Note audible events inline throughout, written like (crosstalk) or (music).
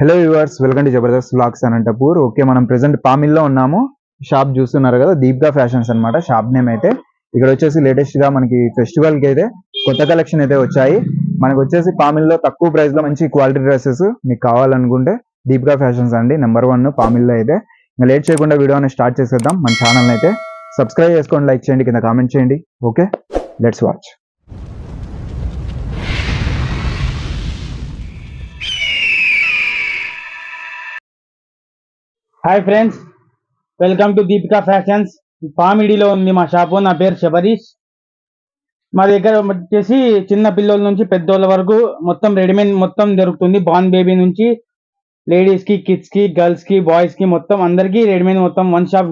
Hello viewers welcome to Jabardasth blogs Anantapur okay మనం present పామిల్లో ఉన్నాము. షాప్ చూస్తున్నారు కదా దీప్గా ఫ్యాషన్స్ అన్నమాట. షాప్ నేమ్ అయితే ఇక్కడ వచ్చేసి లేటెస్ట్గా మనకి ఫెస్టివల్కి అయితే కొత్త కలెక్షన్ అయితే వచ్చాయి. మనకు వచ్చేసి పామిల్లో తక్కువ ప్రైస్లో మంచి క్వాలిటీ డ్రెస్సెస్ మీకు కావాలనుకుంటే దీప్గా ఫ్యాషన్స్ అండి నెంబర్ వన్ పామిల్లో అయితే. ఇంకా లేట్ చేయకుండా వీడియోని స్టార్ట్ చేసేద్దాం. మన ఛానల్ అయితే సబ్స్క్రైబ్ చేసుకోండి లైక్ చేయండి కింద కామెంట్ చేయండి. Okay let's watch hi friends welcome to Deepika fashions పామిడిలో ఉంది మా షాపు నా పేరు శబరీష్. మా దగ్గర వచ్చేసి చిన్న పిల్లల నుంచి పెద్దోళ్ళ వరకు మొత్తం రెడీమేడ్ మొత్తం దొరుకుతుంది. బాన్ బేబీ నుంచి లేడీస్కి కిడ్స్కి గర్ల్స్కి బాయ్స్కి మొత్తం అందరికీ రెడీమేడ్ మొత్తం వన్ షాప్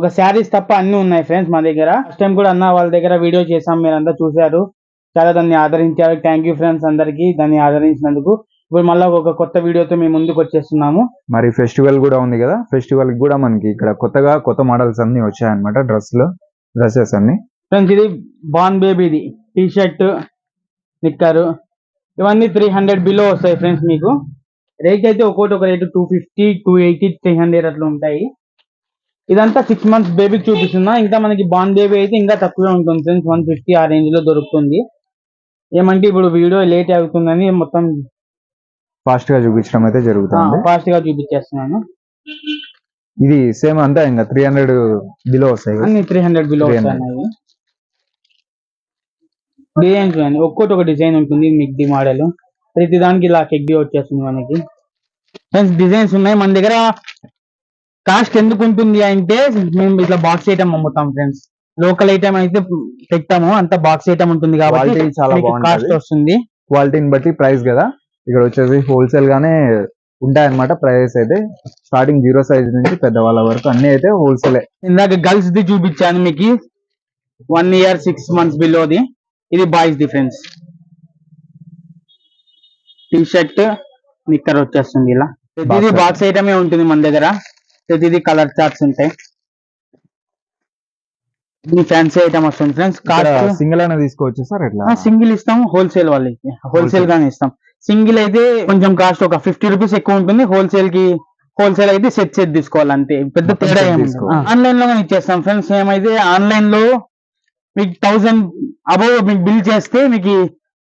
ఒక శారీస్ తప్ప అన్నీ ఉన్నాయి ఫ్రెండ్స్ మా దగ్గర. ఫస్ట్ టైం కూడా అన్న వాళ్ళ దగ్గర వీడియో చేసాం మీరంతా చూశారు. చాలా దాన్ని ఆదరించారు. థ్యాంక్ యూ ఫ్రెండ్స్ అందరికీ. దాన్ని ఆదరించినందుకు ఇప్పుడు మళ్ళీ ఒక కొత్త వీడియోతో మేము ముందుకు వచ్చేస్తున్నాము. మరి ఫెస్టివల్ కూడా ఉంది కదా? ఫెస్టివల్కి కూడా మనకి ఇక్కడ కొత్తగా కొత్త మోడల్స్ అన్ని వచ్చాయన్నమాట డ్రెస్లో డ్రెస్సెస్ అన్ని. ఫ్రెండ్స్ ఇది బాన్ బేబీది టీ షర్ట్ నిక్కరు ఇవన్నీ త్రీ హండ్రెడ్ బిలో వస్తాయి ఫ్రెండ్స్ మీకు. రేట్ అయితే ఒక్కోటి ఒక rate two fifty two eighty three hundred అట్లా ఉంటాయి. ఇదంతా సిక్స్ మంత్స్ బేబీకి చూపిస్తున్నా. ఇంకా మనకి బాన్ బేబీ అయితే ఇంకా తక్కువే ఉంటుంది ఫ్రెండ్స్ వన్ ఫిఫ్టీ ఆ రేంజ్లో దొరుకుతుంది. ఏమంటే ఇప్పుడు వీడియో లేట్ అవుతుందని మొత్తం ఫాస్ట్గా చూపించడం అయితే జరుగుతుంది. ఫాస్ట్గా చూపించేస్తున్నాను. ఇది సేమ్ అంతా ఇంకా త్రీ హండ్రెడ్ బిలో వస్తాయి. అన్ని త్రీ హండ్రెడ్ బిలో 300. వస్తాయి డిజైన్ చూడండి ఒక్కోటి ఒక డిజైన్ ఉంటుంది మిగ్ది మోడల్ ప్రతి దానికి ఇలా కెగ్డి వచ్చేస్తుంది మనకి. ఫ్రెండ్స్ డిజైన్స్ ఉన్నాయి. మన దగ్గర కాస్ట్ ఎందుకు ఉంటుంది అంటే మేము ఇట్లా బాక్స్ ఐటమ్ అమ్ముతాం ఫ్రెండ్స్ లోకల్ ఐటమ్ అయితే పెట్టాము అంత బాక్స్ ఐటమ్ ఉంటుంది కాబట్టి. కాస్ట్ వస్తుంది. క్వాలిటీని బట్టి ప్రైస్ కదా. ఇక్కడ వచ్చేసి హోల్సేల్ గానే ఉంటాయన్నమాట ప్రైస్ అయితే. స్టార్టింగ్ జీరో సైజ్ నుంచి పెద్దవాళ్ళ వరకు అన్ని అయితే హోల్సేల్ ఇందాక గర్ల్స్ ది చూపించాను మీకు. వన్ ఇయర్ సిక్స్ మంత్స్ బిలోది ఇది బాయ్స్ ది ఫ్రెండ్స్ టీ షర్ట్ నిక్కర్ వచ్చేస్తుంది ఇలా. ప్రతిదీ బాక్స్ ఐటమే ఉంటుంది మన దగ్గర. ప్రతిదీ కలర్ చార్ట్స్ ఉంటాయి. ఇది ఫ్యాన్సీ ఐటమ్ వస్తుంది ఫ్రెండ్స్ సింగిల్ అయినా తీసుకోవచ్చు సార్ ఎట్లా? సింగిల్ ఇస్తాం హోల్సేల్ వాళ్ళకి. హోల్సేల్ గానే ఇస్తాం. సింగిల్ అయితే కొంచెం కాస్ట్ ఒక ఫిఫ్టీ రూపీస్ ఎక్కువ ఉంటుంది. హోల్సేల్కి హోల్సేల్ అయితే సెట్ సెట్ తీసుకోవాలి అంతే పెద్ద తేడా. ఆన్లైన్లో ఇచ్చేస్తాం. ఫ్రెండ్స్ ఏమైతే ఆన్లైన్లో మీకు థౌసండ్ అబౌవ్ మీకు బిల్ చేస్తే మీకు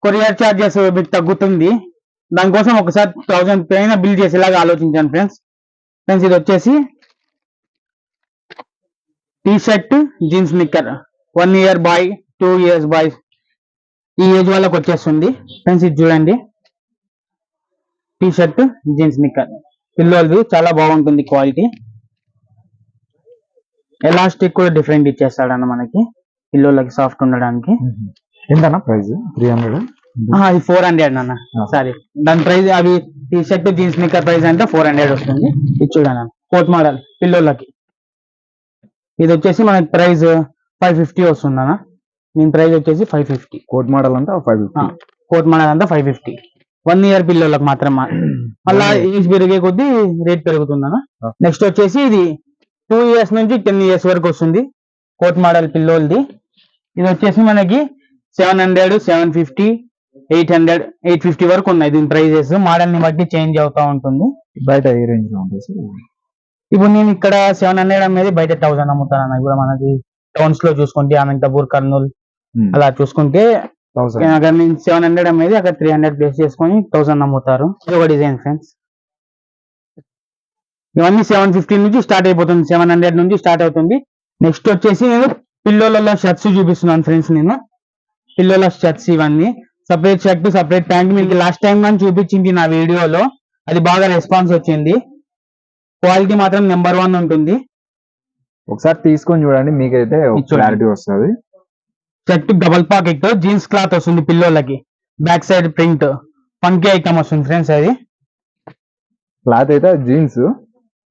కొరియర్ చార్జెస్ మీకు తగ్గుతుంది. దానికోసం ఒకసారి థౌసండ్ పైన బిల్ చేసేలాగా ఆలోచించాను ఫ్రెండ్స్ ఫ్రెండ్స్ ఇది వచ్చేసి T shirt jeans knicker one year boy two years boy ఈ ఏజ్ వాళ్ళకి వచ్చేస్తుంది. ఫ్రెండ్స్ ఇది చూడండి. టీ షర్ట్ జీన్స్ నిక్కర్ పిల్లలది చాలా బాగుంటుంది క్వాలిటీ ఎలాస్టిక్ కూడా డిఫరెంట్ ఇచ్చేస్తాడన్న మనకి. పిల్లలకి సాఫ్ట్ ఉండడానికి. ఎంతనా ప్రైస్? త్రీ హండ్రెడ్ అది ఫోర్ హండ్రెడ్ అన్న. సారీ దాని ప్రైస్ అవి T shirt jeans knicker price అంటే ఫోర్ హండ్రెడ్ వస్తుంది. ఇది చూడండి కోట్ మోడల్ పిల్లోళ్ళకి ఇది వచ్చేసి మనకి ప్రైస్ ఫైవ్ ఫిఫ్టీ వస్తుంది అన్న దీని ప్రైస్ వచ్చేసి ఫైవ్ ఫిఫ్టీ కోట్ మోడల్ అంటే ఫైవ్ ఫిఫ్టీ కోట్ మోడల్ అంతా ఫైవ్ ఫిఫ్టీ వన్ ఇయర్ పిల్లలకు మాత్రం (clears throat) మళ్ళా ఏజ్ పెరిగే కొద్దీ రేట్ పెరుగుతుందన్న ఆ. నెక్స్ట్ వచ్చేసి ఇది టూ ఇయర్స్ నుంచి టెన్ ఇయర్స్ వరకు వస్తుంది. కోట్ మోడల్ పిల్లోల్ది. ఇది వచ్చేసి మనకి seven hundred seven fifty eight hundred eight fifty వరకు ఉన్నాయి. దీని ప్రైజెస్ మోడల్ని బట్టి చేంజ్ అవుతా ఉంటుంది. బయట ఏ రేంజ్లో ఉంటుంది ఇప్పుడు నేను ఇక్కడ సెవెన్ హండ్రెడ్ అమ్మేది బయట థౌసండ్ అమ్ముతాను ఇప్పుడు మనకి టౌన్స్లో చూసుకుంటే అనంతపూర్ కర్నూలు అలా చూసుకుంటే అక్కడ నేను సెవెన్ హండ్రెడ్ అమ్మేది అక్కడ త్రీ హండ్రెడ్ ప్లేస్ చేసుకొని థౌసండ్ అమ్ముతారు ఇది ఒక డిజైన్ ఫ్రెండ్స్. ఇవన్నీ సెవెన్ ఫిఫ్టీ నుంచి స్టార్ట్ అయిపోతుంది. సెవెన్ హండ్రెడ్ నుంచి స్టార్ట్ అవుతుంది. నెక్స్ట్ వచ్చేసి నేను పిల్లోలలో షర్ట్స్ చూపిస్తున్నాను ఫ్రెండ్స్ నేను. పిల్లోల షర్ట్స్ ఇవన్నీ. Separate shirt separate pant. మీకు లాస్ట్ టైం కానీ చూపించింది నా వీడియోలో. అది బాగా రెస్పాన్స్ వచ్చింది. క్వాలిటీ మాత్రం నెంబర్ వన్ ఉంటుంది. ఒకసారి తీసుకొని చూడండి మీకైతే. క్లారిటీ వస్తుంది. Shirt double pocket jeans cloth వస్తుంది పిల్లోలకి back side print. Funky item వస్తుంది ఫ్రెండ్స్ అది. క్లాత్ అయితే జీన్స్.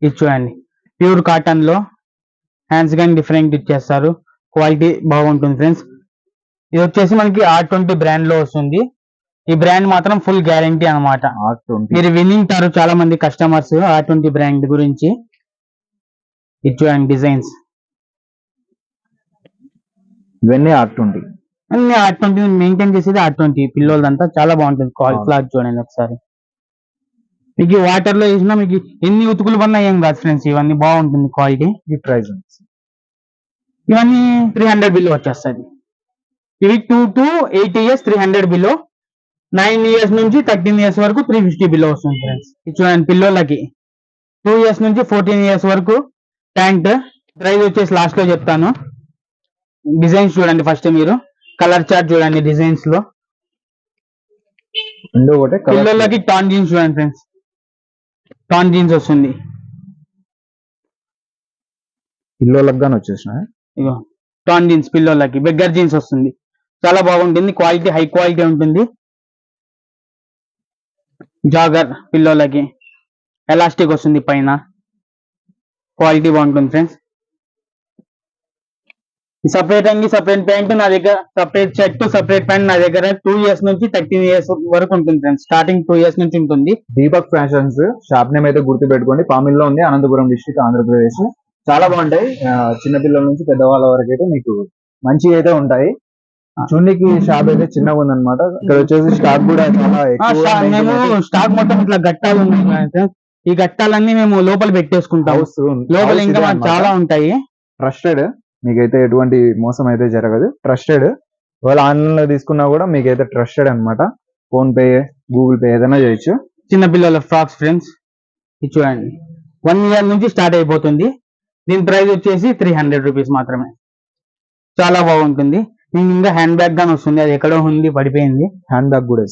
ఇది చూడండి. ప్యూర్ కాటన్లో హ్యాండ్స్ కానీ డిఫరెంట్ ఇచ్చేస్తారు. క్వాలిటీ బాగుంటుంది ఫ్రెండ్స్. ఇది వచ్చేసి మనకి ఆర్ ట్వంటీ బ్రాండ్లో వస్తుంది. ఈ బ్రాండ్ మాత్రం ఫుల్ గ్యారంటీ ట్వంటీ. మీరు వినింటారు చాలా మంది కస్టమర్స్ ఆర్ ట్వంటీ బ్రాండ్ గురించి. ఇది చూడండి డిజైన్స్. ఇవన్నీ ఆర్ ట్వంటీ అన్ని ఆర్ ట్వంటీ మెయింటైన్ చేసేది ఆర్ ట్వంటీ పిల్లలదంతా చాలా బాగుంటుంది. క్లాత్ చూడండి ఒకసారి. మీకు వాటర్లో వేసినా మీకు ఎన్ని ఉతుకులు పడినా ఏం కాదు ఫ్రెండ్స్ ఇవన్నీ బాగుంటుంది క్వాలిటీ ఈ ప్రైస్ ఇవన్నీ త్రీ హండ్రెడ్ బిలో వచ్చేస్తుంది ఇవి two to eight years three hundred below nine years నుంచి థర్టీన్ ఇయర్స్ వరకు త్రీ ఫిఫ్టీ బిలో వస్తుంది ఫ్రెండ్స్ చూడండి పిల్లోళ్ళకి. టూ ఇయర్స్ నుంచి ఫోర్టీన్ ఇయర్స్ వరకు ట్యాంక్ ప్రైస్ వచ్చేసి లాస్ట్లో చెప్తాను. డిజైన్స్ చూడండి ఫస్ట్ మీరు. కలర్ చార్ట్ చూడండి డిజైన్స్లో. పిల్లలకి టాన్ జీన్స్ చూడండి ఫ్రెండ్స్ టాన్ జీన్స్ వస్తుంది. పిల్లోలకు గాని వచ్చేసిన ఇగో టాన్ జీన్స్ పిల్లోళ్ళకి. బెగ్గర్ జీన్స్ వస్తుంది. చాలా బాగుంటుంది. క్వాలిటీ హై క్వాలిటీ ఉంటుంది. జాగర్ పిల్లోళ్ళకి. ఎలాస్టిక్ వస్తుంది పైన. క్వాలిటీ బాగుంటుంది ఫ్రెండ్స్ సపరేట్ అంగి సపరేట్ ప్యాంట్ నా దగ్గర సపరేట్ షర్ట్ సపరేట్ ప్యాంట్ నా దగ్గర టూ ఇయర్స్ నుంచి థర్టీన్ ఇయర్స్ వరకు ఉంటుంది ఫ్రెండ్స్ స్టార్టింగ్ టూ ఇయర్స్ నుంచి ఉంటుంది. దీపక్ ఫ్యాషన్స్ షాప్ నేమ్ అయితే గుర్తు పెట్టుకోండి పామిల్లో ఉంది అనంతపురం డిస్ట్రిక్ట్ ఆంధ్రప్రదేశ్ చాలా బాగుంటాయి. ఆ, చిన్న పిల్లల నుంచి పెద్దవాళ్ళ వరకు అయితే మీకు మంచిగా అయితే ఉంటాయి. చూడనికి షాప్ అయితే చిన్నగా ఉందన్నమాట. ఇక్కడ వచ్చేసి స్టాక్ కూడా చాలా మేము స్టాక్ మొత్తం ఇట్లా గట్టాలు ఉన్నాయి. ఈ గట్టాలన్నీ మేము లోపల పెట్టేసుకుంటాం. లోపల ఇంకా చాలా ఉంటాయి. ట్రస్టెడ్ మీకైతే ఎటువంటి మోసం అయితే జరగదు. ట్రస్టెడ్ ఒకవేళ ఆన్లైన్లో తీసుకున్నా కూడా మీకైతే ట్రస్టెడ్ అన్నమాట. ఫోన్ పే గూగుల్ పే ఏదైనా చేయొచ్చు. చిన్న పిల్లల ఫ్రాక్స్ ఫ్రెండ్స్ ఇది చూడండి. వన్ ఇయర్ నుంచి స్టార్ట్ అయిపోతుంది. దీని ప్రైస్ వచ్చేసి త్రీ హండ్రెడ్ రూపీస్ మాత్రమే. చాలా బాగుంటుంది. దీనికి ఇంకా హ్యాండ్ బ్యాగ్ గాని వస్తుంది. అది ఎక్కడో ఉంది పడిపోయింది. హ్యాండ్ బ్యాగ్ కూడా.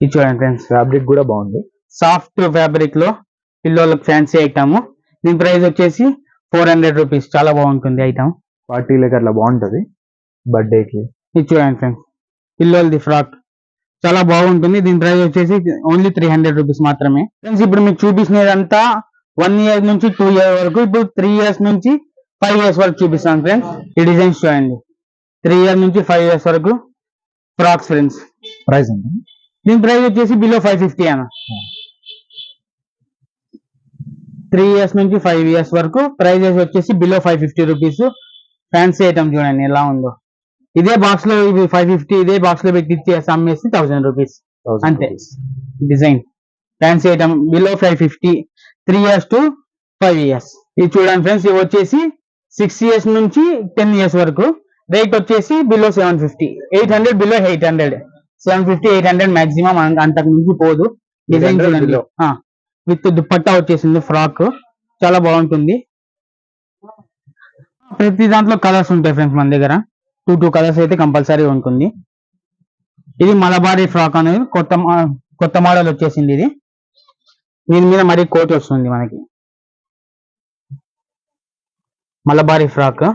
ఇది చూడండి ఫ్రెండ్స్ ఫ్యాబ్రిక్ కూడా బాగుంది. సాఫ్ట్ ఫ్యాబ్రిక్లో పిల్లలకు ఫ్యాన్సీ ఐటమ్ దీని ప్రైస్ వచ్చేసి ఫోర్ హండ్రెడ్ రూపీస్ చాలా బాగుంటుంది ఐటమ్. పార్టీలకి అట్లా బాగుంటది. బర్త్డే కి. ఇది చూడండి ఫ్రెండ్స్ పిల్లలది ఫ్రాక్. చాలా బాగుంటుంది. దీని ప్రైస్ వచ్చేసి ఓన్లీ త్రీ హండ్రెడ్ రూపీస్ మాత్రమే. ఫ్రెండ్స్ ఇప్పుడు మీకు చూపించినదంతా వన్ ఇయర్ నుంచి టూ ఇయర్ వరకు ఇప్పుడు త్రీ ఇయర్స్ నుంచి ఫైవ్ ఇయర్స్ వరకు చూపిస్తాను ఫ్రెండ్స్ ఈ డిజైన్స్ చూడండి. త్రీ ఇయర్ నుంచి ఫైవ్ ఇయర్స్ వరకు ఫ్రాక్స్ ఫ్రెండ్స్ ప్రైస్ దీని ప్రైస్ వచ్చేసి బిలో ఫైవ్ ఫిఫ్టీ అన్న. త్రీ ఇయర్స్ నుంచి ఫైవ్ ఇయర్స్ వరకు ప్రైజెస్ వచ్చేసి below five fifty rupees fancy item చూడండి ఎలా ఉందో. ఇదే బాక్స్లో ఇది ఫైవ్ ఫిఫ్టీ ఇదే బాక్స్లో పెట్టి ఇచ్చేసి అమ్మేసి థౌసండ్ రూపీస్ అంతే. Design fancy item below five fifty three years to five years ఇది చూడండి ఫ్రెండ్స్ ఇవి వచ్చేసి సిక్స్ ఇయర్స్ నుంచి టెన్ ఇయర్స్ వరకు. రేట్ వచ్చేసి below seven fifty eight hundred below eight hundred seven fifty eight hundred maximum అంతకు మించి పోదు. డిజైన్ 800 చూడండి. విత్ దుప్పట్టా వచ్చేసింది ఫ్రాక్. చాలా బాగుంటుంది. ప్రతి దాంట్లో కలర్స్ ఉంటాయి ఫ్రెండ్స్ మన దగ్గర. టూ టూ కలర్స్ అయితే కంపల్సరీ ఉంటుంది. ఇది మలబారీ ఫ్రాక్ అనేది కొత్త కొత్త మోడల్ వచ్చేసింది ఇది. దీని మీద మరి కోట్ వస్తుంది మనకి. మలబారీ ఫ్రాక్.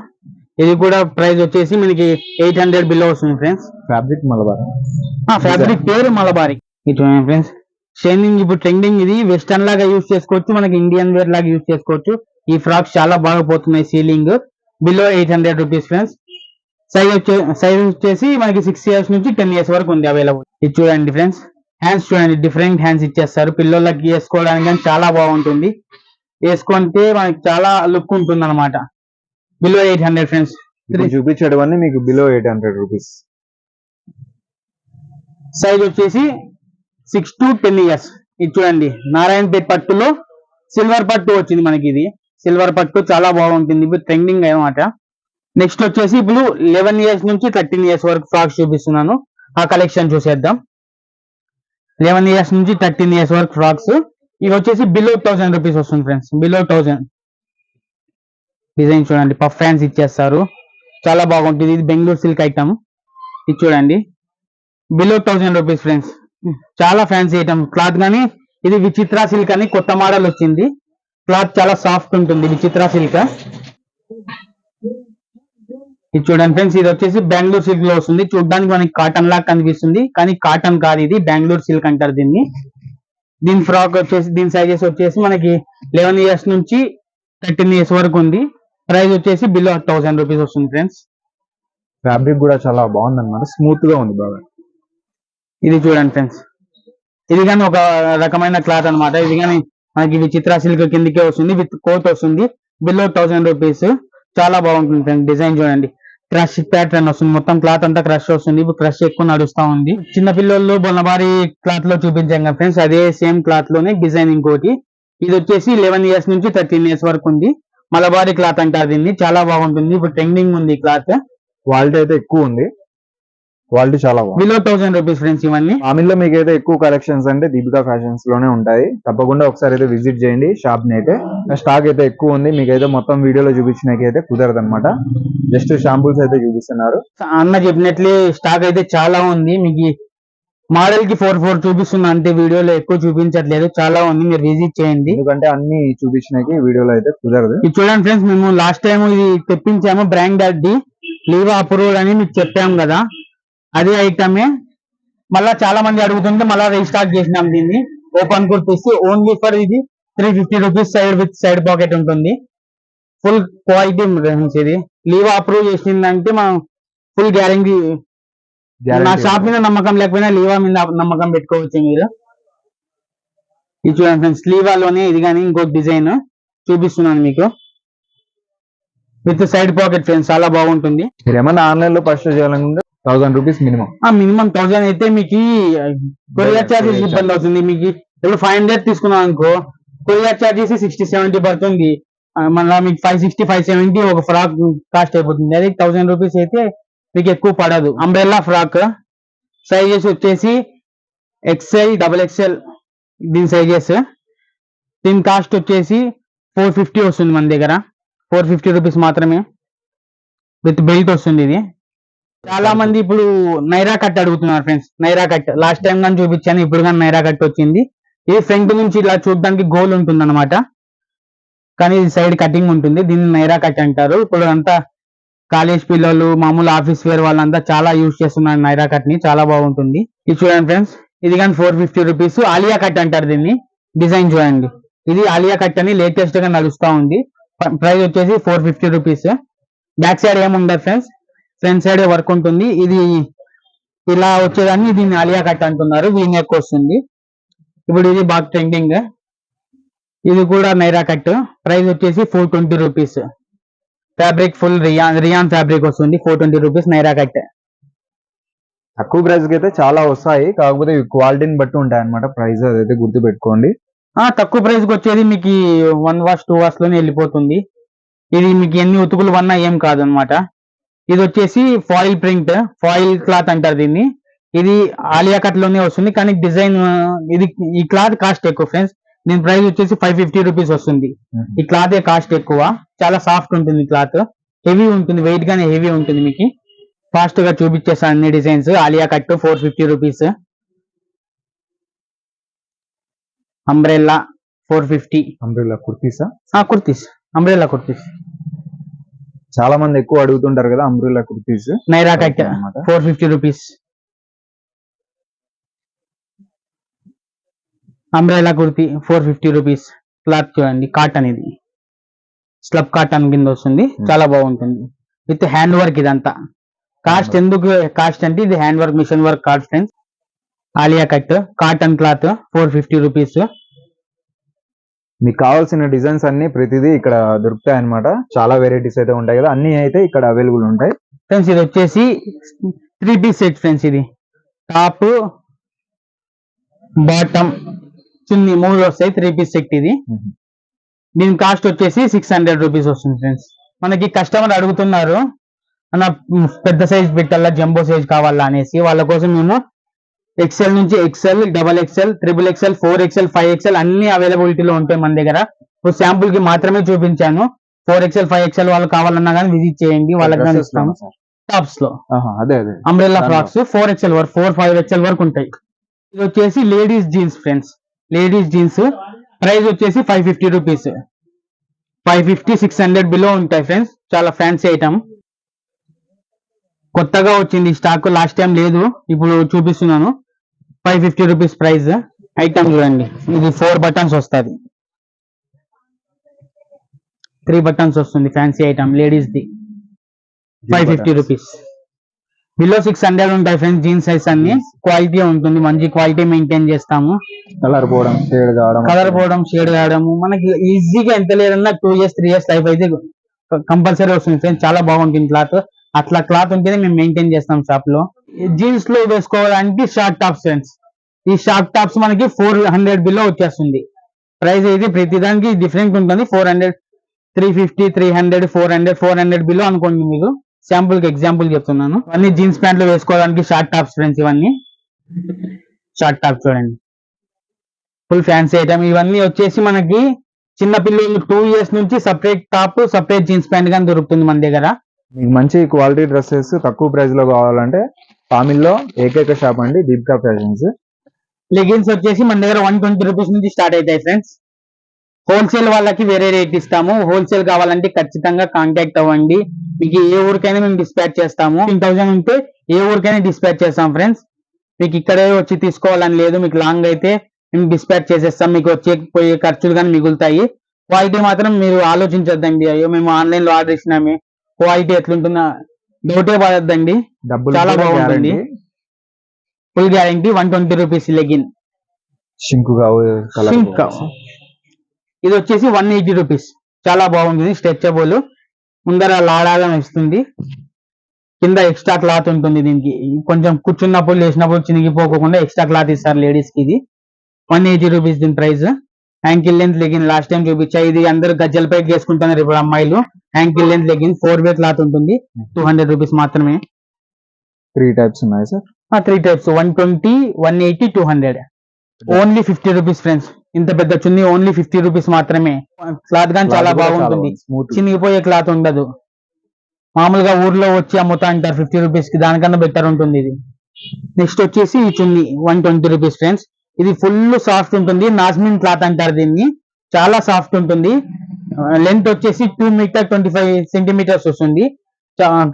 ఇది కూడా ప్రైస్ వచ్చేసి మనకి ఎయిట్ హండ్రెడ్ బిలో వస్తుంది ఫ్రెండ్స్. ఫ్యాబ్రిక్ మలబార్. ఫ్యాబ్రిక్ పేరు మలబారి. ఇది చూడండి ఫ్రెండ్స్? షైనింగ్ ఇప్పుడు ట్రెండింగ్ ఇది వెస్టర్న్ లాగా యూస్ చేసుకోవచ్చు. మనకి ఇండియన్ వేర్ లాగా యూస్ చేసుకోవచ్చు. ఈ ఫ్రాక్స్ చాలా బాగా పోతున్నాయి ceiling below eight hundred rupees friends size వచ్చే సైజ్ వచ్చేసి మనకి సిక్స్ ఇయర్స్ నుంచి టెన్ ఇయర్స్ వరకు ఉంది అవైలబుల్ ఇది చూడండి ఫ్రెండ్స్ హ్యాండ్స్ చూడండి డిఫరెంట్ హ్యాండ్స్ ఇచ్చేస్తారు. పిల్లలకి వేసుకోవడానికి కానీ చాలా బాగుంటుంది. వేసుకుంటే మనకి చాలా లుక్ ఉంటుంది అనమాట బిలో ఎయిట్ హండ్రెడ్ ఫ్రెండ్స్ చూపించేటివన్నీ మీకు below eight hundred rupees size వచ్చేసి సిక్స్ టు టెన్ ఇయర్స్ ఇది చూడండి. నారాయణపేట్ పట్టులో సిల్వర్ పట్టు వచ్చింది మనకి ఇది. సిల్వర్ పట్టు చాలా బాగుంటుంది. ఇప్పుడు ట్రెండింగ్ అనమాట నెక్స్ట్ వచ్చేసి ఇప్పుడు లెవెన్ ఇయర్స్ నుంచి థర్టీన్ ఇయర్స్ వరకు ఫ్రాక్స్ చూపిస్తున్నాను. ఆ కలెక్షన్ చూసేద్దాం. లెవెన్ ఇయర్స్ నుంచి థర్టీన్ ఇయర్స్ వరకు ఫ్రాక్స్ ఇవి వచ్చేసి బిలో థౌసండ్ రూపీస్ వస్తుంది ఫ్రెండ్స్ బిలో థౌసండ్ డిజైన్ చూడండి. పఫ్ ఫ్యాన్స్ ఇచ్చేస్తారు. చాలా బాగుంటుంది. ఇది బెంగళూరు సిల్క్ ఐటమ్ ఇది చూడండి. బిలో థౌసండ్ రూపీస్ ఫ్రెండ్స్ చాలా ఫ్యాన్సీ ఐటమ్ క్లాత్ కానీ ఇది విచిత్ర సిల్క్ అని కొత్త మోడల్ వచ్చింది. క్లాత్ చాలా సాఫ్ట్ ఉంటుంది విచిత్ర సిల్క్ ఇది చూడండి ఫ్రెండ్స్ ఇది వచ్చేసి బెంగళూరు సిల్క్లో వస్తుంది. చూడడానికి మనకి కాటన్ లాగా కనిపిస్తుంది. కానీ కాటన్ కాదు ఇది బెంగళూరు సిల్క్ అంటారు దీన్ని. దీని ఫ్రాక్ వచ్చేసి దీని సైజెస్ వచ్చేసి మనకి లెవెన్ ఇయర్స్ నుంచి థర్టీన్ ఇయర్స్ వరకు ఉంది. ప్రైస్ వచ్చేసి బిలో థౌసండ్ రూపీస్ వస్తుంది ఫ్రెండ్స్ ఫ్యాబ్రిక్ కూడా చాలా బాగుంది అనమాట స్మూత్గా ఉంది బాగా. ఇది చూడండి ఫ్రెండ్స్ ఇది కానీ ఒక రకమైన క్లాత్ అన్నమాట. ఇది కానీ మనకి విచిత్ర సిల్క్ కిందకే వస్తుంది విత్ కోట్ వస్తుంది. బిలో థౌసండ్ రూపీస్ చాలా బాగుంటుంది ఫ్రెండ్స్ డిజైన్ చూడండి. క్రష్ ప్యాటర్న్ వస్తుంది. మొత్తం క్లాత్ అంతా క్రష్ వస్తుంది. ఇప్పుడు క్రష్ ఎక్కువ నడుస్తా ఉంది. చిన్న పిల్లలు బొన్నబారి క్లాత్లో చూపించాం కదా ఫ్రెండ్స్ అదే సేమ్ క్లాత్లోనే డిజైన్ ఇంకోటి. ఇది వచ్చేసి లెవెన్ ఇయర్స్ నుంచి థర్టీన్ ఇయర్స్ వరకు ఉంది. మలబారీ క్లాత్ అంటారు దీన్ని. చాలా బాగుంటుంది. ఇప్పుడు ట్రెండింగ్ ఉంది క్లాత్. క్వాలిటీ అయితే ఎక్కువ ఉంది. క్వాలిటీ చాలా బాగుంది. బిలో థౌసండ్ రూపీస్ ఫ్రెండ్స్ ఇవన్నీ. మామిల్లో మీకు అయితే ఎక్కువ కలెక్షన్స్ అంటే దీపికా ఫ్యాషన్స్లోనే ఉంటాయి. తప్పకుండా ఒకసారి అయితే విజిట్ చేయండి షాప్ని అయితే. స్టాక్ అయితే ఎక్కువ ఉంది మీకు అయితే మొత్తం వీడియోలో చూపించినకి అయితే కుదరదు అనమాట జస్ట్ షాంపూల్స్ అయితే చూపిస్తున్నారు. అన్న చెప్పినట్లే స్టాక్ అయితే చాలా ఉంది. మీకు మోడల్కి ఫోర్ ఫోర్ చూపిస్తున్నా అంతే వీడియోలో ఎక్కువ చూపించట్లేదు. చాలా ఉంది మీరు విజిట్ చేయండి. ఎందుకంటే అన్ని చూపించినకి వీడియోలో అయితే కుదరదు. ఇది చూడండి ఫ్రెండ్స్ మేము లాస్ట్ టైం ఇది తెప్పించాము బ్రాండ్ అది. లీవా అప్రూవల్ అని మీకు చెప్పాము కదా. అదే ఐటమే మళ్ళా చాలా మంది అడుగుతుంటే మళ్ళా రీస్టాక్ చేసినాం దీన్ని. ఓపెన్ కుర్తీసి ఓన్లీ ఫర్ ఇది three fifty rupees side with side pocket ఉంటుంది. ఫుల్ క్వాలిటీ ఇది. లీవా అప్రూవ్ చేసిందంటే మనం ఫుల్ గ్యారంటీ నా షాప్ మీద నమ్మకం లేకపోయినా లీవా మీద నమ్మకం పెట్టుకోవచ్చు మీరు. ఇది చూడండి ఫ్రెండ్స్ లీవాలోనే ఇది కానీ ఇంకొక డిజైన్ చూపిస్తున్నాను మీకు. విత్ సైడ్ పాకెట్ ఫ్రెండ్స్ చాలా బాగుంటుంది. ఏమన్నా ఆన్లైన్లో పర్చేస్ చేయాలనుకుంటే థౌసండ్ రూపీస్ మినిమం ఆ మినిమం థౌసండ్ అయితే మీకు కొరియర్ చార్జెస్ ఇబ్బంది అవుతుంది. మీకు ఇప్పుడు ఫైవ్ హండ్రెడ్ తీసుకున్నాం అనుకో కొరియర్ చార్జెస్ సిక్స్టీ సెవెంటీ పడుతుంది. మళ్ళా మీకు ఫైవ్ సిక్స్టీ ఫైవ్ సెవెంటీ ఒక ఫ్రాక్ కాస్ట్ అయిపోతుంది. అదే థౌసండ్ రూపీస్ అయితే మీకు ఎక్కువ పడదు. అంబ్రెల్లా ఫ్రాక్ సైజెస్ వచ్చేసి ఎక్స్ఎల్ డబుల్ ఎక్స్ఎల్ దీని సైజెస్ దీని కాస్ట్ వచ్చేసి ఫోర్ ఫిఫ్టీ వస్తుంది మన దగ్గర. ఫోర్ ఫిఫ్టీ రూపీస్ మాత్రమే. విత్ బెల్ట్ వస్తుంది ఇది. చాలా మంది ఇప్పుడు నైరా కట్ అడుగుతున్నారు friends Naira cut. Last time కానీ చూపించాను ఇప్పుడు కానీ నైరా కట్ వచ్చింది. ఇది ఫ్రంట్ నుంచి ఇలా చూడడానికి గోల్ ఉంటుంది అనమాట కానీ ఇది సైడ్ కటింగ్ ఉంటుంది. దీన్ని నైరా కట్ అంటారు. ఇప్పుడు అంతా కాలేజ్ పిల్లలు మామూలు ఆఫీస్ వేర్ వాళ్ళంతా చాలా యూజ్ చేస్తున్నారు నైరా కట్ని. చాలా బాగుంటుంది. ఇది చూడండి ఫ్రెండ్స్ ఇది కానీ four fifty rupees Alia cut అంటారు దీన్ని. డిజైన్ చూడండి. ఇది ఆలియా కట్ అని లేటెస్ట్గా నడుస్తా ఉంది. ప్రైస్ వచ్చేసి four fifty rupees back side ఏముండదు ఫ్రెండ్స్ ఫ్రంట్ సైడ్ వర్క్ ఉంటుంది. ఇది ఇలా వచ్చేదాన్ని దీన్ని ఆలియా కట్ అంటున్నారు. వీ నెక్ వస్తుంది. ఇప్పుడు ఇది బాగా ట్రెండింగ్. ఇది కూడా నైరా కట్. ప్రైస్ వచ్చేసి four twenty rupees. Fabric full rayon rayon fabric వస్తుంది. Four twenty rupees Naira cut. తక్కువ ప్రైస్కి అయితే చాలా వస్తాయి. కాకపోతే క్వాలిటీని బట్టి ఉంటాయి అనమాట ప్రైస్. అదైతే గుర్తు పెట్టుకోండి ఆ తక్కువ ప్రైస్కి వచ్చేది మీకు వన్ వాష్ టూ వాష్లోనే వెళ్ళిపోతుంది. ఇది మీకు ఎన్ని ఉతుకులు వన్నా ఏం కాదు అనమాట ఇది వచ్చేసి ఫాయిల్ ప్రింట్ ఫాయిల్ క్లాత్ అంటారు దీన్ని. ఇది ఆలియా కట్లోనే వస్తుంది కానీ డిజైన్ ఇది ఈ క్లాత్ కాస్ట్ ఎక్కువ ఫ్రెండ్స్ దీని ప్రైస్ వచ్చేసి ఫైవ్ ఫిఫ్టీ రూపీస్ వస్తుంది. ఈ క్లాత్ కాస్ట్ ఎక్కువ. చాలా సాఫ్ట్ ఉంటుంది క్లాత్ హెవీ ఉంటుంది వెయిట్ గానే హెవీ ఉంటుంది మీకు. ఫాస్ట్గా చూపించేస్తాను అన్ని designs Alia cut four fifty rupees umbrella four fifty umbrella కుర్తీసా? Kurtis. Umbrella kurtis. చాలా మంది ఎక్కువ అడుగుతుంటారు కదా umbrella kurtis. Naira cut. Four fifty rupees umbrella kurti four fifty rupees cloth చూడండి కాటన్ ఇది. స్లబ్ కాటన్ కింద వస్తుంది. Hmm. చాలా బాగుంటుంది. విత్ హ్యాండ్ వర్క్ ఇదంతా. కాస్ట్ ఎందుకు కాస్ట్ అంటే ఇది hand work machine work cost friends Alia cut cotton cloth four fifty rupees మీకు కావాల్సిన డిజైన్స్ అన్ని ప్రతిదీ ఇక్కడ దొరుకుతాయి అన్నమాట చాలా వెరైటీస్ అయితే ఉంటాయి కదా. అన్ని అయితే ఇక్కడ అవైలబుల్ ఉంటాయి. ఫ్రెండ్స్ ఇది వచ్చేసి త్రీ పీస్ సెట్ ఫ్రెండ్స్ ఇది. టాప్ బాటమ్ చున్నీ మూడు వస్తాయి త్రీ పీస్ సెట్ ఇది. దీని కాస్ట్ వచ్చేసి సిక్స్ హండ్రెడ్ రూపీస్ వస్తుంది ఫ్రెండ్స్ మనకి కస్టమర్ అడుగుతున్నారు అన్న పెద్ద సైజ్ పెట్టాలా జంబో సైజ్ కావాలా అనేసి. వాళ్ళ కోసం మేము ఎక్సెల్ నుంచి XL double XL triple XL four XL five XL అన్ని అవైలబిలిటీలో ఉంటాయి మన దగ్గర. ఇప్పుడు శాంపుల్కి మాత్రమే చూపించాను. ఫోర్ ఎక్సెల్ ఫైవ్ ఎక్సెల్ వాళ్ళు కావాలన్నా కానీ విజిట్ చేయండి. వాళ్ళకి కానీ ఇస్తాము? టాప్స్లో. అదే అదే. అంబ్రెల్లా. ఫ్రాక్స్ ఫోర్ ఎక్స్ఎల్ వరకు ఫోర్ ఫైవ్ ఎక్స్ఎల్ వరకు ఉంటాయి. ఇది వచ్చేసి ladies jeans friends ladies jeans price వచ్చేసి five fifty rupees five fifty six hundred below ఉంటాయి ఫ్రెండ్స్ చాలా ఫ్యాన్సీ ఐటమ్ కొత్తగా వచ్చింది స్టాక్ లాస్ట్ టైం లేదు. ఇప్పుడు చూపిస్తున్నాను. Five fifty rupees price item చూడండి. ఇది ఫోర్ బటన్స్ వస్తుంది. త్రీ బటన్స్ వస్తుంది. Fancy item ladies the. Five fifty rupees below six hundred ఉంటాయి ఫ్రెండ్స్ జీన్స్ సైజ్ అన్ని. క్వాలిటీ ఉంటుంది. మంచి క్వాలిటీ మెయింటైన్ చేస్తాము. కలర్ పోవడం షేడ్ కావడం. కలర్ పోవడం షేడ్ కావడము. మనకి ఈజీగా ఎంత లేదన్నా two years three years life అయితే కంపల్సరీ వస్తుంది ఫ్రెండ్స్ చాలా బాగుంటుంది క్లాత్ అట్లా క్లాత్ ఉంటేనే మేము మెయింటైన్ చేస్తాం షాప్లో. జీన్స్లో వేసుకోవడానికి షార్ట్ టాప్స్ ఫ్రెండ్స్ ఈ షార్ట్ టాప్స్ మనకి ఫోర్ హండ్రెడ్ బిలో వచ్చేస్తుంది. ప్రైస్ అయితే ప్రతి దానికి డిఫరెంట్ ఉంటుంది. Four hundred three fifty three hundred four hundred four hundred below అనుకోండి మీకు శాంపుల్కి ఎగ్జాంపుల్ చెప్తున్నాను. ఇవన్నీ జీన్స్ ప్యాంట్లు వేసుకోవడానికి షార్ట్ టాప్స్ ఫ్రెండ్స్ ఇవన్నీ. షార్ట్ టాప్ చూడండి. ఫుల్ ఫ్యాన్సీ ఐటమ్ ఇవన్నీ వచ్చేసి మనకి చిన్న పిల్లలు టూ ఇయర్స్ నుంచి separate top separate jeans pant కానీ దొరుకుతుంది మన దగ్గర. మీకు మంచి క్వాలిటీ డ్రెస్సెస్ తక్కువ ప్రైస్లో కావాలంటే పామిల్లో ఏకైక షాప్ అండి దీపికా ఫ్యాషన్స్ లెగిన్స్ వచ్చేసి మన దగ్గర వన్ ట్వంటీ రూపీస్ నుంచి స్టార్ట్ అవుతాయి ఫ్రెండ్స్ హోల్సేల్ వాళ్ళకి వేరే రేట్ ఇస్తాము. హోల్సేల్ కావాలంటే ఖచ్చితంగా కాంటాక్ట్ అవ్వండి. మీకు ఏ ఊరికైనా మేము డిస్పాచ్ చేస్తాము. టెన్ థౌసండ్ ఉంటే ఏ ఊరికైనా డిస్పాచ్ చేస్తాం ఫ్రెండ్స్ మీకు ఇక్కడే వచ్చి తీసుకోవాలని లేదు. మీకు లాంగ్ అయితే మేము డిస్పాచ్ చేసేస్తాం. మీకు వచ్చే పోయే ఖర్చులు కానీ మిగులుతాయి. క్వాలిటీ మాత్రం మీరు ఆలోచించొద్దండి. అయ్యో మేము ఆన్లైన్లో ఆర్డర్ ఇచ్చినామే. క్వాలిటీ ఎట్లుంటుందా డౌటే పడద్దండి. డబ్బులు చాలా బాగుంటుంది. Full guarantee one twenty rupees legging sink. ఇది వచ్చేసి వన్ ఎయిటీ రూపీస్ చాలా బాగుంటుంది స్ట్రెచబుల్ ముందర లాడాగా ఇస్తుంది. కింద ఎక్స్ట్రా క్లాత్ ఉంటుంది దీనికి. కొంచెం కూర్చున్నప్పుడు లేచినప్పుడు చినిగిపోకుండా ఎక్స్ట్రా క్లాత్ ఇస్తారు లేడీస్కి ఇది. వన్ ఎయిటీ రూపీస్ దీని price ankle length legging last time చూపించా. ఇది అందరు గజ్జల పైకి వేసుకుంటున్నారు ఇప్పుడు అమ్మాయిలు. Ankle length legging four way cloth ఉంటుంది. టూ హండ్రెడ్ రూపీస్ మాత్రమే. త్రీ టైప్స్ ఉన్నాయి sir three types one twenty one eighty two hundred only fifty rupees friends ఇంత పెద్ద చున్నీ ఓన్లీ ఫిఫ్టీ రూపీస్ మాత్రమే. క్లాత్ గానీ చాలా బాగుంటుంది. చినిగిపోయే క్లాత్ ఉండదు. మామూలుగా ఊర్లో వచ్చి అమ్ముతా అంటారు ఫిఫ్టీ రూపీస్కి. దానికన్నా బెటర్ ఉంటుంది ఇది. నెక్స్ట్ వచ్చేసి ఈ chunni one twenty rupees friends ఇది ఫుల్ సాఫ్ట్ ఉంటుంది. నాస్మిన్ క్లాత్ అంటారు దీన్ని. చాలా సాఫ్ట్ ఉంటుంది. లెంత్ వచ్చేసి two metre twenty five centimetres వస్తుంది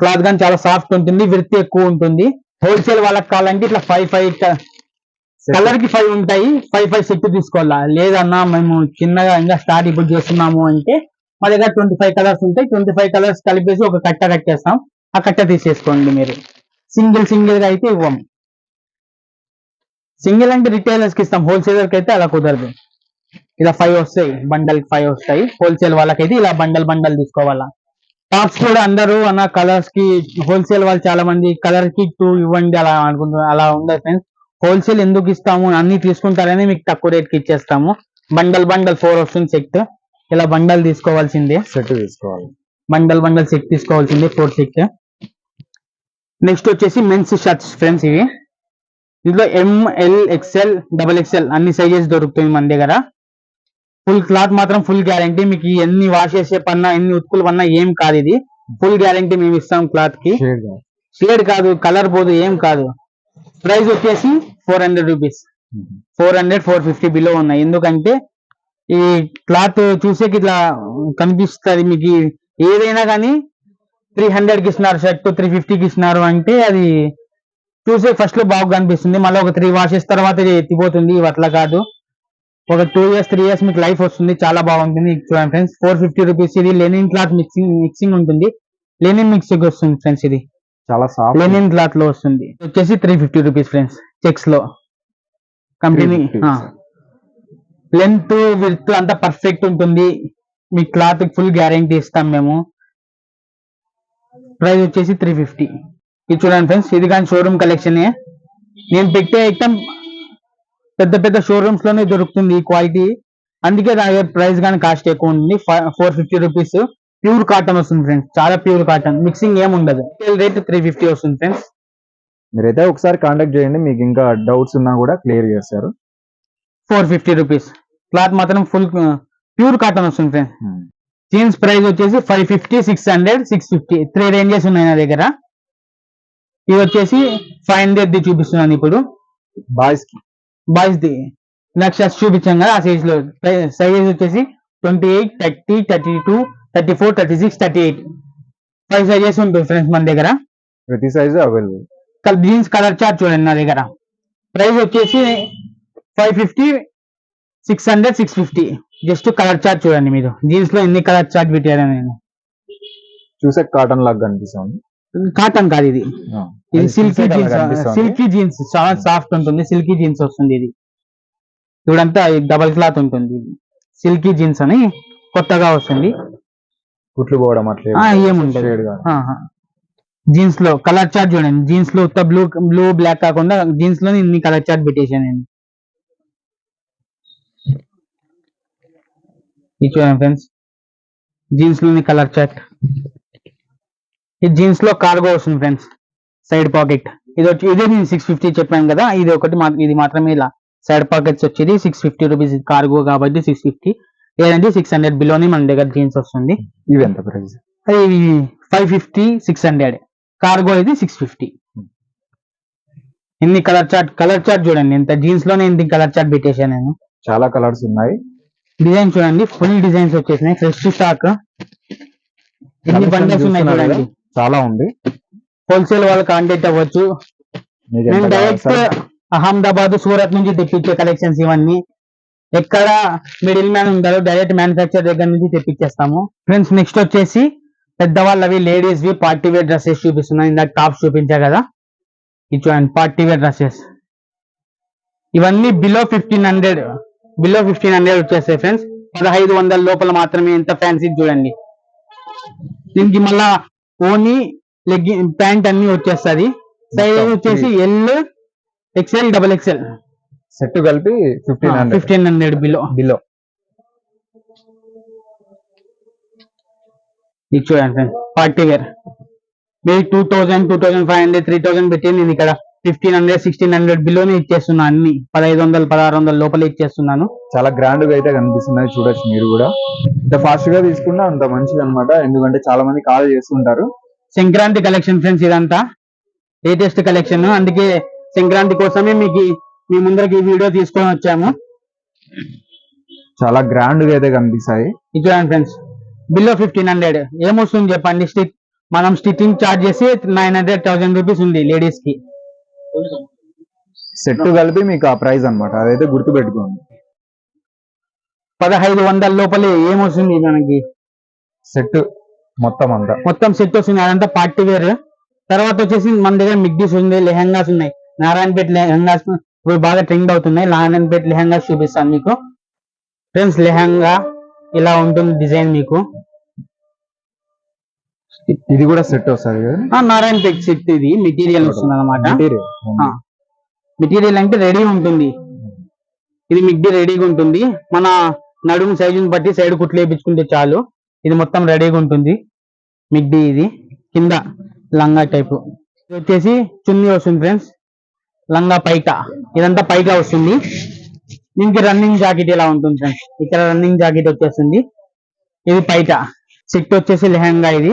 క్లాత్ గానీ చాలా సాఫ్ట్ ఉంటుంది. విర్త్ ఎక్కువ ఉంటుంది. హోల్సేల్ వాళ్ళకి కావాలంటే ఇట్లా ఫైవ్ ఫైవ్ కలర్కి ఫైవ్ ఉంటాయి. ఫైవ్ ఫైవ్ సెట్ తీసుకోవాలా? లేదన్నా మేము చిన్నగా ఇంకా స్టార్ట్ ఇప్పుడు చేస్తున్నాము అంటే మా దగ్గర ట్వంటీ ఫైవ్ కలర్స్ ఉంటాయి. ట్వంటీ ఫైవ్ కలర్స్ కలిపేసి ఒక కట్ట కట్టేస్తాం. ఆ కట్ట తీసేసుకోండి మీరు. సింగిల్ సింగిల్గా అయితే ఇవ్వం. సింగిల్ అంటే రిటైలర్స్కి ఇస్తాం. హోల్సేలర్కి అయితే అలా కుదరదు. ఇలా ఫైవ్ వస్తాయి. బండల్ ఫైవ్ వస్తాయి. హోల్సేల్ వాళ్ళకైతే ఇలా బండల్ బండల్ తీసుకోవాలా. టాప్స్ కూడా అందరూ అన్న కలర్స్కి హోల్సేల్ వాళ్ళు చాలా మంది కలర్కి టూ ఇవ్వండి అలా అనుకుంటున్నారు అలా ఉండదు ఫ్రెండ్స్ హోల్సేల్ ఎందుకు ఇస్తాము? అన్ని తీసుకుంటారని మీకు తక్కువ రేట్కి ఇచ్చేస్తాము. బండల్ బండల్ ఫోర్ వస్తుంది సెట్ ఇలా బండల్ తీసుకోవాల్సిందే. సెట్ తీసుకోవాలి. బండల్ బండల్ సెట్ తీసుకోవాల్సిందే ఫోర్ సెట్ నెక్స్ట్ వచ్చేసి మెన్స్ షర్ట్స్ ఫ్రెండ్స్ ఇవి. ఇందులో M L XL double XL అన్ని సైజెస్ దొరుకుతాయి మన దగ్గర. ఫుల్ క్లాత్ మాత్రం ఫుల్ గ్యారంటీ మీకు ఎన్ని వాష్ చేసే పన్నా ఎన్ని ఉతుకులు పన్నా ఏం కాదు ఇది. ఫుల్ గ్యారంటీ మేము ఇస్తాం క్లాత్కి. షేడ్ కాదు. కలర్ పోదు ఏం కాదు. ప్రైస్ వచ్చేసి four hundred rupees four hundred four fifty below ఉన్నాయి. ఎందుకంటే ఈ క్లాత్ చూసేకి ఇట్లా కనిపిస్తుంది మీకు. ఏదైనా కానీ త్రీ హండ్రెడ్కి ఇస్తున్నారు షర్ట్ త్రీ ఫిఫ్టీకి ఇస్తున్నారు అంటే అది చూసే ఫస్ట్లో బాగా కనిపిస్తుంది. మళ్ళీ ఒక త్రీ వాషెస్ తర్వాత ఇది ఎత్తిపోతుంది. ఇవి అట్లా కాదు. ఒక టూ ఇయర్స్ త్రీ ఇయర్స్ మీకు లైఫ్ వస్తుంది. చాలా బాగుంటుంది. చూడండి ఫ్రెండ్స్ ఫోర్ ఫిఫ్టీ రూపీస్ ఇది లెనిన్ క్లాత్ మిక్సింగ్ మిక్సింగ్ ఉంటుంది. లెనిన్ మిక్సింగ్ వస్తుంది ఫ్రెండ్స్ ఇది. చాలా సాఫ్ట్ లెనిన్ క్లాత్లో వస్తుంది. వచ్చేసి త్రీ ఫిఫ్టీ రూపీస్ ఫ్రెండ్స్ చెక్స్లో. కంపెనీ 350. లెంత్ విత్ అంతా పర్ఫెక్ట్ ఉంటుంది. మీ క్లాత్ ఫుల్ గ్యారంటీ ఇస్తాం మేము. ప్రైస్ వచ్చేసి త్రీ ఫిఫ్టీ ఇది చూడండి ఫ్రెండ్స్ ఇది కానీ షోరూమ్ కలెక్షన్ నేను పెట్టే ఐటమ్ పెద్ద పెద్ద షోరూమ్స్లోనే దొరుకుతుంది ఈ క్వాలిటీ అందుకే దాని ప్రైస్ కానీ కాస్ట్ ఎక్కువ ఉంటుంది. Four fifty rupees pure cotton వస్తుంది ఫ్రెండ్స్ చాలా ప్యూర్ కాటన్ మిక్సింగ్ ఏం ఉండదు. రేట్ త్రీ ఫిఫ్టీ వస్తుంది ఫ్రెండ్స్ మీరైతే ఒకసారి కాంటాక్ట్ చేయండి. మీకు ఇంకా డౌట్స్ ఉన్నా కూడా క్లియర్ చేస్తారు. ఫోర్ ఫిఫ్టీ రూపీస్ క్లాత్ మాత్రం ఫుల్ ప్యూర్ కాటన్ వస్తుంది ఫ్రెండ్స్ జీన్స్ ప్రైస్ వచ్చేసి five fifty six hundred six fifty three ranges ఉన్నాయి నా దగ్గర. ఇది వచ్చేసి ఫైవ్ హండ్రెడ్ ది చూపిస్తున్నాను ఇప్పుడు. బాయ్స్కి. Boys the. నాకు షర్ట్స్ చూపించాం కదా ఆ సైజ్లో. సైజ్ వచ్చేసి twenty eight thirty thirty two thirty four thirty six thirty eight five sizes ఉంటుంది ఫ్రెండ్స్ మన దగ్గర. ప్రతి size available jeans colour chart చూడండి నా దగ్గర. ప్రైస్ వచ్చేసి five fifty six hundred six fifty just colour chart చూడండి మీరు. జీన్స్లో ఎన్ని కలర్ చార్ట్ పెట్టాను నేను. చూసే కాటన్ లాగా కనిపిస్తుంది. కాటన్ కాదు ఇది. ఇది సిల్కీ జీన్స్. సిల్కీ జీన్స్ చాలా సాఫ్ట్ ఉంటుంది సిల్కీ జీన్స్ వస్తుంది ఇది. ఇప్పుడంతా డబల్ క్లాత్ ఉంటుంది సిల్కీ జీన్స్ అని కొత్తగా వస్తుంది. కుట్లు పోవడం అట్లే ఏముండదు. జీన్స్లో కలర్ చార్ట్ చూడండి. జీన్స్లో ఉత్త బ్లూ బ్లూ బ్లాక్ కాకుండా జీన్స్లో ఇన్ని కలర్ చార్ట్ పెట్టేసాను నేను. ఇది చూడండి ఫ్రెండ్స్. జీన్స్లోని colour chart. ఈ జీన్స్లో కార్గో వస్తుంది ఫ్రెండ్స్ సైడ్ పాకెట్ ఇది వచ్చి ఇదే నేను సిక్స్ ఫిఫ్టీ చెప్పాను కదా ఇది ఒకటి ఇది మాత్రమే ఇలా. సైడ్ పాకెట్స్ వచ్చేది సిక్స్ ఫిఫ్టీ రూపీస్ కార్గో కాబట్టి సిక్స్ ఫిఫ్టీ లేదంటే సిక్స్ హండ్రెడ్ బిలోని మన దగ్గర జీన్స్ వస్తుంది. ఇవి ఎంత ప్రైస్ అది five fifty six hundred cargo ఇది సిక్స్ ఫిఫ్టీ ఎన్ని కలర్ చార్ట్ కలర్ చార్ట్ చూడండి ఎంత జీన్స్లోనే ఎన్ని కలర్ చార్ట్ పెట్టేశాను నేను. చాలా కలర్స్ ఉన్నాయి. డిజైన్ చూడండి ఫుల్ డిజైన్స్ వచ్చేసినాయి. ఫ్రెష్ స్టాక్ ఎన్ని బండల్స్ ఉన్నాయి చూడండి? చాలా ఉంది. హోల్సేల్ వాళ్ళు కాంటాక్ట్ అవ్వచ్చు. ఎంత డైరెక్ట్? అహ్మదాబాద్ సూరత్ నుంచి తెప్పించే కలెక్షన్స్ ఇవన్నీ. ఎక్కడ మిడిల్ మ్యాన్ ఉంటారో డైరెక్ట్ మ్యానుఫ్యాక్చర్ దగ్గర నుంచి తెప్పించేస్తాము. ఫ్రెండ్స్ నెక్స్ట్ వచ్చేసి పెద్దవాళ్ళవి లేడీస్ వి పార్టీ వేర్ డ్రెస్సెస్ చూపిస్తున్నాను. ఇందాక టాప్స్ చూపించా కదా. ఇది చూడండి పార్టీ వేర్ డ్రెస్సెస్ ఇవన్నీ below fifteen hundred below fifteen hundred వచ్చేస్తాయి ఫ్రెండ్స్ పదహైదు వందల లోపల మాత్రమే ఎంత ఫ్యాన్సీ చూడండి. దీనికి మళ్ళా ఓనీ లెగ్ ప్యాంట్ అన్ని వచ్చేస్తుంది. సైజ్ వచ్చేసి L XL double XL set కలిపి fifteen hundred fifteen hundred below below ఇది చూడండి ఫ్రెండ్స్ పార్టీ వేర్ మీరు two thousand two thousand five hundred three thousand పెట్టి నేను ఇక్కడ. ఫిఫ్టీన్ హండ్రెడ్ సిక్స్టీన్ హండ్రెడ్ బిలోనే ఇచ్చేస్తున్నాను అన్ని. పదహైదు వందలు పదహారు వందల లోపల ఇచ్చేస్తున్నాను. చాలా గ్రాండ్గా అయితే కనిపిస్తున్నాయి చూడొచ్చు మీరు కూడా. ఇంత ఫాస్ట్గా తీసుకున్నా అంత మంచిది అనమాట ఎందుకంటే చాలా మంది కాల్ చేస్తుంటారు. సంక్రాంతి కలెక్షన్ ఫ్రెండ్స్ ఇదంతా. Latest collection. అందుకే సంక్రాంతి కోసమే మీకు మీ ముందరకి ఈ వీడియో తీసుకొని వచ్చాము. చాలా గ్రాండ్గా అయితే కనిపిస్తాయి. చూడండి ఫ్రెండ్స్. బిలో ఫిఫ్టీన్ హండ్రెడ్ ఏమొస్తుంది చెప్పండి? స్టిచ్ మనం స్టిచ్చింగ్ చార్జ్ చేసి నైన్ హండ్రెడ్ థౌసండ్ రూపీస్ ఉంది లేడీస్కి సెట్ కలిపి మీకు ఆ ప్రైస్ అన్నమాట. అదైతే గుర్తు పెట్టుకోండి పదహైదు వందల లోపలే ఏమొస్తుంది మనకి సెట్ మొత్తం అంతా. మొత్తం సెట్ వస్తుంది. అదంతా పార్టీ వేర్ తర్వాత వచ్చేసి మన దగ్గర మిగ్డీస్ ఉంది లెహంగాస్ ఉన్నాయి. నారాయణపేట లెహంగాస్ ఇప్పుడు బాగా ట్రెండ్ అవుతున్నాయి. నారాయణపేట లెహంగాస్ చూపిస్తాను మీకు. ఫ్రెండ్స్ లెహంగా ఇలా ఉంటుంది డిజైన్ మీకు. ఇది కూడా సెట్ వస్తుంది కదా ఆ, నారాయణపేట సెట్ ఇది. మెటీరియల్ వస్తుంది అనమాట మెటీరియల్ మెటీరియల్ అంటే రెడీ ఉంటుంది. ఇది మిడ్డీ రెడీగా ఉంటుంది. మన నడుము సైజుని బట్టి సైడ్ కుట్లు వేయించుకుంటే చాలు. ఇది మొత్తం రెడీగా ఉంటుంది. మిడ్డీ ఇది. కింద లంగా టైపు ఇది వచ్చేసి చున్నీ వస్తుంది ఫ్రెండ్స్ లంగా పైక. ఇదంతా పైక వస్తుంది. దీనికి రన్నింగ్ జాకెట్ ఇలా ఉంటుంది ఫ్రెండ్స్ ఇక్కడ రన్నింగ్ జాకెట్ వచ్చేస్తుంది. ఇది పైట సెట్ వచ్చేసి లెహంగా ఇది.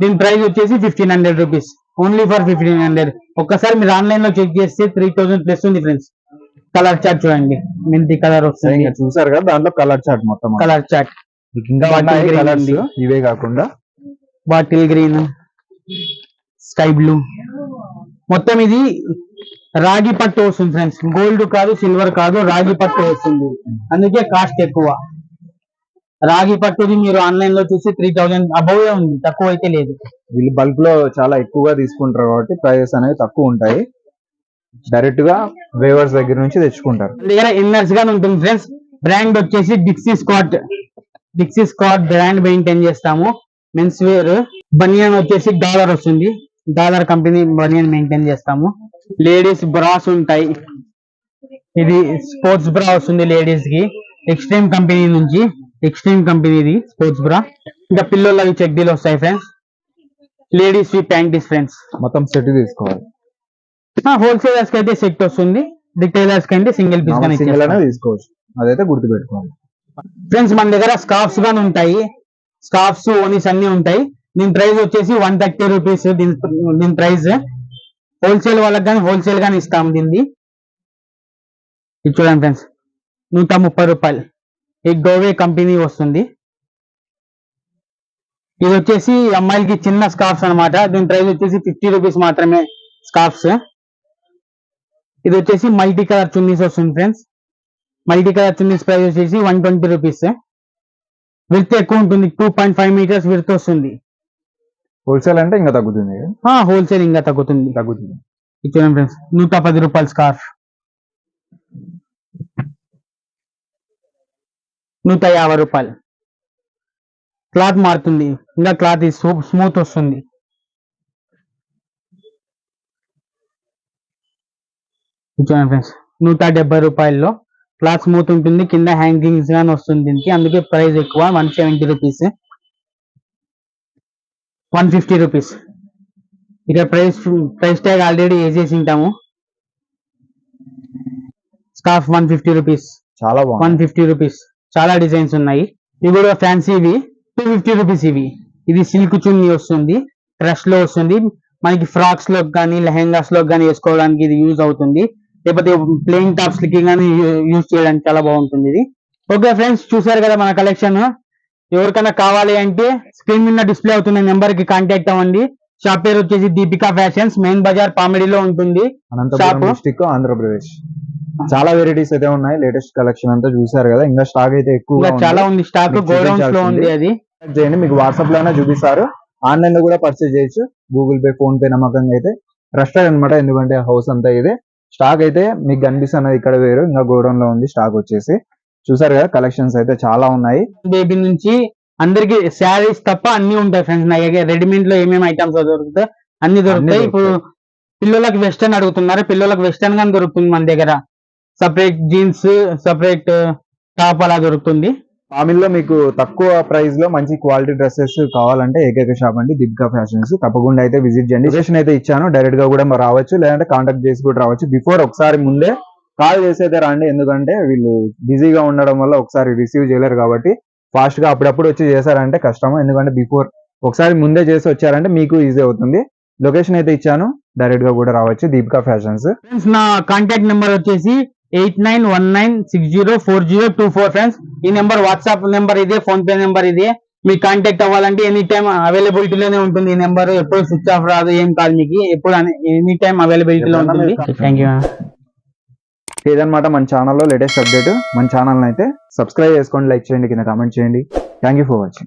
దీని ప్రైస్ వచ్చేసి fifteen hundred rupees only for fifteen hundred ఒక్కసారి మీరు ఆన్లైన్లో చెక్ చేస్తే త్రీ థౌసండ్ ప్లస్ ఉంది ఫ్రెండ్స్ కలర్ చార్ట్ చూడండి. మెంతి కలర్ వస్తుంది. చూసారు కదా దాంట్లో కలర్ చార్ట్ మొత్తం. కలర్ చార్ట్ ఇంకా కలర్స్. ఇవే కాకుండా. బాటిల్ గ్రీన్ స్కై బ్లూ మొత్తం ఇది రాగి పట్టు వస్తుంది ఫ్రెండ్స్ గోల్డ్ కాదు సిల్వర్ కాదు రాగి పట్టు వస్తుంది. అందుకే కాస్ట్ ఎక్కువ. రాగి పట్టుది మీరు ఆన్లైన్లో చూసి త్రీ థౌజండ్ అబౌవ్ ఉంది తక్కువ అయితే లేదు. వీళ్ళు బల్క్లో చాలా ఎక్కువగా తీసుకుంటారు కాబట్టి ప్రైజెస్ అనేవి తక్కువ ఉంటాయి. డైరెక్ట్గా వేవర్స్ దగ్గర నుంచి తెచ్చుకుంటారు. దగ్గర ఇన్నర్స్ గానే ఉంటుంది ఫ్రెండ్స్ బ్రాండ్ వచ్చేసి డిక్సీ స్కాట్ డిక్సీ స్కాట్ బ్రాండ్ మెయింటైన్ చేస్తాము. మెన్స్ వేర్ బనియన్ వచ్చేసి డాలర్ వస్తుంది. డాలర్ కంపెనీ బనియన్ మెయింటైన్ చేస్తాము. లేడీస్ బ్రాస్ ఉంటాయి. ఇది స్పోర్ట్స్ బ్రా వస్తుంది లేడీస్కి. ఎక్స్ట్రీమ్ కంపెనీ నుంచి. ఎక్స్ట్రీమ్ కంపెనీది స్పోర్ట్స్ బ్రా ఇంకా పిల్లలవి చెక్డీలు వస్తాయి ఫ్రెండ్స్ లేడీస్ వి ప్యాంటీస్ ఫ్రెండ్స్ మొత్తం సెట్ తీసుకోవాలి. హోల్సేలర్స్కి అయితే సెట్ వస్తుంది. రిటైలర్స్కి అంటే సింగిల్ పీస్ తీసుకోవచ్చు. అదైతే గుర్తు పెట్టుకోవాలి ఫ్రెండ్స్ మన దగ్గర స్కార్ఫ్స్ గాని ఉంటాయి. స్కార్ఫ్స్ ఓనీస్ అన్ని ఉంటాయి. దీని ప్రైస్ వచ్చేసి వన్ థర్టీ రూపీస్ దీని ప్రైస్ హోల్సేల్ వాళ్ళకి కానీ హోల్సేల్ గాని ఇస్తాం దీన్ని. ఇది చూడండి ఫ్రెండ్స్ నూట ముప్పై రూపాయలు. ఈ గోవే కంపెనీ వస్తుంది. ఇది వచ్చేసి అమ్మాయిలకి చిన్న స్కార్ఫ్స్ అన్నమాట. దీని ప్రైస్ వచ్చేసి ఫిఫ్టీ రూపీస్ మాత్రమే స్కార్ఫ్స్ ఇది వచ్చేసి మల్టీ కలర్ చున్నీస్ వస్తుంది friends multi colour chunnis price వచ్చేసి వన్ ట్వంటీ రూపీస్ విర్త్ ఎక్కువ ఉంటుంది two point five metres worth వస్తుంది. హోల్సేల్ అంటే ఇంకా తగ్గుతుంది? హోల్సేల్ ఇంకా తగ్గుతుంది. తగ్గుతుంది. చూడండి ఫ్రెండ్స్ నూట పది రూపాయల స్కార్ఫ్ నూట యాభై రూపాయలు. క్లాత్ మారుతుంది. ఇంకా క్లాత్ స్మూత్ వస్తుంది. ఫ్రెండ్స్ నూట డెబ్బై రూపాయల్లో క్లాత్ స్మూత్ ఉంటుంది. కింద హ్యాంగింగ్స్ గానీ వస్తుంది దీనికి. అందుకే ప్రైస్ ఎక్కువ. One seventy rupees. One fifty rupees. ఇక ప్రైస్ ప్రైస్ ట్యాగ్ ఆల్రెడీ వేసేసి ఉంటాము. Scarf one fifty rupees. చాలా వన్ ఫిఫ్టీ రూపీస్. చాలా డిజైన్స్ ఉన్నాయి. ఇవి కూడా ఫ్యాన్సీ ఇవి. టూ ఫిఫ్టీ రూపీస్ ఇవి. ఇది సిల్క్ చున్నీ వస్తుంది. క్రష్లో వస్తుంది. మనకి ఫ్రాక్స్లో కానీ లెహెంగాస్లో కానీ వేసుకోవడానికి ఇది యూజ్ అవుతుంది. లేకపోతే ప్లెయిన్ టాప్స్కి కానీ యూజ్ చేయడానికి చాలా బాగుంటుంది ఇది. ఓకే ఫ్రెండ్స్ చూసారు కదా మన కలెక్షన్ ఎవరికైనా కావాలి అంటే స్క్రీన్ మీద డిస్ప్లే అవుతున్న నెంబర్కి కాంటాక్ట్ అవ్వండి. షాప్ పేరు వచ్చేసి దీపికా ఫ్యాషన్స్ మెయిన్ బజార్ పామిడిలో ఉంటుంది. షాపు? ఆంధ్రప్రదేశ్ చాలా వెరైటీస్ అయితే ఉన్నాయి. లేటెస్ట్ కలెక్షన్ అంతా చూసారు కదా. ఇంకా స్టాక్ అయితే ఎక్కువ చాలా ఉంది. స్టాక్ గోడౌన్స్లో ఉంది. అది. చేయండి. మీకు వాట్సాప్లోనే చూపిస్తారు. ఆన్లైన్లో కూడా పర్చేజ్ చేయొచ్చు. గూగుల్ పే ఫోన్ పే నమ్మకంగా అయితే. ట్రస్టెడ్ అనమాట ఎందుకంటే హౌస్ అంతా ఇదే. స్టాక్ అయితే మీకు కనిపిస్తున్నది ఇక్కడ వేరు. ఇంకా గోడౌన్లో ఉంది. స్టాక్ వచ్చేసి. చూసారు కదా? కలెక్షన్స్ అయితే చాలా ఉన్నాయి. బేబీ నుంచి అందరికి శారీస్ తప్ప అన్ని ఉంటాయి ఫ్రెండ్స్ నా రెడీమేడ్లో ఏమేమి ఐటమ్స్ దొరుకుతాయి అన్ని దొరుకుతాయి. ఇప్పుడు పిల్లలకు వెస్టర్న్ అడుగుతున్నారు. పిల్లలకు వెస్టర్న్ గానీ దొరుకుతుంది మన దగ్గర. సపరేట్ జీన్స్ సపరేట్ టాప్ అలా దొరుకుతుంది. లో మీకు తక్కువ ప్రైస్లో మంచి క్వాలిటీ డ్రెస్సెస్ కావాలంటే ఏకైక షాప్ అండి దిబ్కా ఫ్యాషన్స్ తప్పకుండా అయితే విజిట్ చేయండి. లొకేషన్ అయితే ఇచ్చాను. డైరెక్ట్గా కూడా రావచ్చు. లేదంటే కాంటాక్ట్ చేసి కూడా రావచ్చు. బిఫోర్ ఒకసారి ముందే కాల్ చేసి అయితే రండి. ఎందుకంటే వీళ్ళు బిజీగా ఉండడం వల్ల ఒకసారి రిసీవ్ చేయలేరు కాబట్టి ఫాస్ట్గా అప్పుడప్పుడు వచ్చి చేశారంటే కష్టం ఎందుకంటే బిఫోర్ ఒకసారి ముందే చేసి వచ్చారంటే మీకు ఈజీ అవుతుంది. లొకేషన్ అయితే ఇచ్చాను. డైరెక్ట్గా కూడా రావచ్చు. దీపికా ఫ్యాషన్స్ ఫ్రెండ్స్ నా కాంటాక్ట్ నెంబర్ వచ్చేసి eight nine one nine six zero four zero two four friends. ఈ నెంబర్ వాట్సాప్ నెంబర్ ఇదే ఫోన్ పే నెంబర్ ఇదే. మీకు కాంటాక్ట్ అవ్వాలంటే ఎనీ టైం అవైలబిలిటీలోనే ఉంటుంది ఈ నెంబర్. ఎప్పుడు స్విచ్ ఆఫ్ రాదు ఏం కాదు మీకు. ఎప్పుడు ఎనీ టైం అవైలబిలిటీలో ఉంటుంది. థ్యాంక్ యూ ఇదన్నమాట మన ఛానల్లో లేటెస్ట్ అప్డేట్. మన ఛానల్ అయితే సబ్స్క్రైబ్ చేసుకోండి లైక్ చేయండి కింద కామెంట్ చేయండి. Thank you for watching